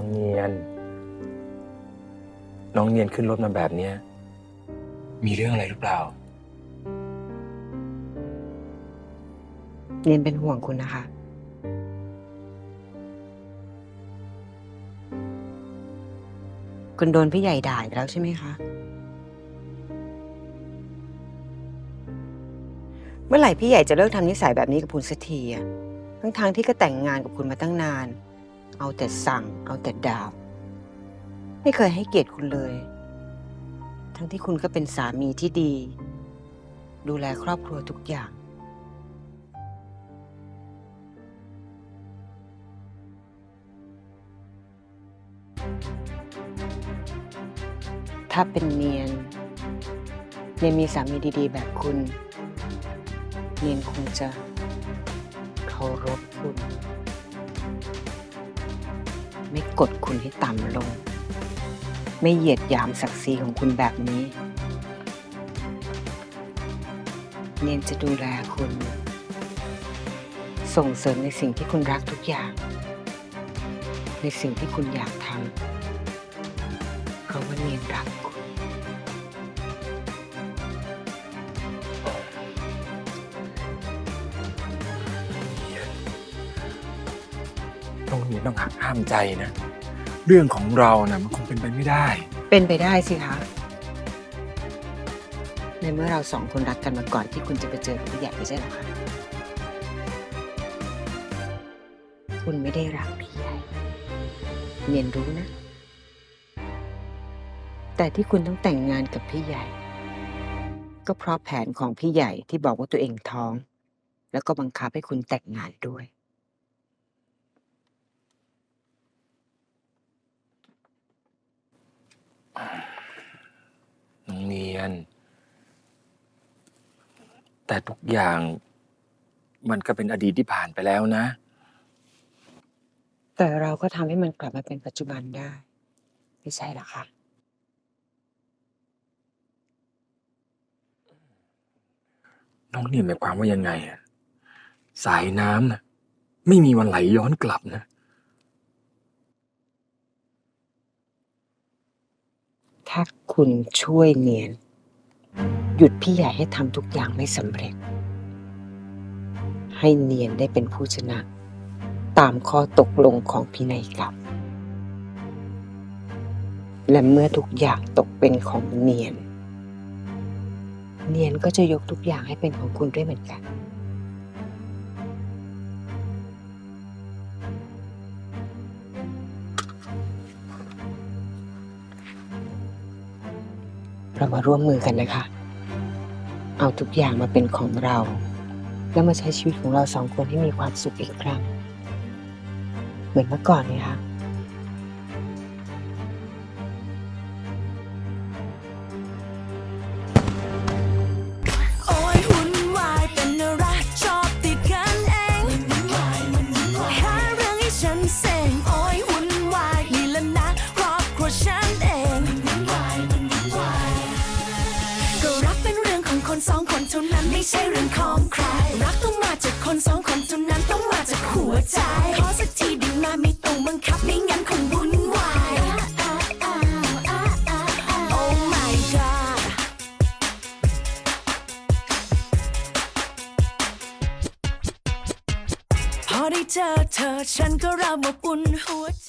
น้องเนียน น้องเนียนขึ้นรถมาแบบเนี้ย มีเรื่องอะไรหรือเปล่า เนียนเป็นห่วงคุณนะคะ คุณโดนพี่ใหญ่ด่าอีกแล้วใช่ไหมคะ เมื่อไหร่พี่ใหญ่จะเลิกทำนิสัยแบบนี้กับคุณสักทีอะทั้งทางๆที่ก็แต่งงานกับคุณมาตั้งนาน เอาแต่สั่ง เอาแต่ด่าไม่เคยให้เกียรติคุณเลย ทั้งที่คุณก็เป็นสามีที่ดี ดูแลครอบครัวทุกอย่าง ถ้าเป็นเนียน เนียนมีสามีดีๆ แบบคุณ เนียนคงจะเคารพคุณ ไม่กดคุณให้ต่ำลง ไม่เหยียดหยามศักดิ์ศรีของคุณแบบนี้ เนียนจะดูแลคุณ ส่งเสริมในสิ่งที่คุณรักทุกอย่าง ในสิ่งที่คุณอยากทำเพราะว่าเนียนรักคุณ น้องนียนต้องหักห้ามใจนะ เรื่องของเรานะมันคงเป็นไปไม่ได้ เป็นไปได้สิคะในเมื่อเราสองคนรักกันมาก่อนที่คุณจะไปเจอกับพี่ใหญ่ไม่ใช่เหรอคะคุณไม่ได้รักพี่ใหญ่เนียนรู้นะ แต่ที่คุณต้องแต่งงานกับพี่ใหญ่ ก็เพราะแผนของพี่ใหญ่ที่บอกว่าตัวเองท้อง แล้วก็บังคับให้คุณแต่งงานด้วย น้องเนียน แต่ทุกอย่างมันก็เป็นอดีตที่ผ่านไปแล้วนะ แต่เราก็ทำให้มันกลับมาเป็นปัจจุบันได้ ไม่ใช่เหรอคะน้องเนียนหมายความว่ายังไงอะสายน้ำนะไม่มีวันไหลย้อนกลับนะ ถ้าคุณช่วยเนียน หยุดพี่ใหญ่ให้ทำทุกอย่างไม่สำเร็จ ให้เนียนได้เป็นผู้ชนะ ตามข้อตกลงของพินัยกรรมและเมื่อทุกอย่างตกเป็นของเนียน เนียนก็จะยกทุกอย่างให้เป็นของคุณด้วยเหมือนกัน เรามาร่วมมือกันนะคะ เอาทุกอย่างมาเป็นของเรา แล้วมาใช้ชีวิตของเราสองคนให้มีความสุขอีกครั้ง เหมือนเมื่อก่อนเลยค่ะ ไม่ใช่เรื่องของใคร รักต้องมาจากคนสองคนเท่านั้นต้องมาจากหัวใจ ขอสักทีได้ไหมาไม่ต้องบังคับไม่งั้นคงวุ่นวาย Oh my god พอได้เจอเธอฉันก็เริ่มอบอุ่นหัวใจ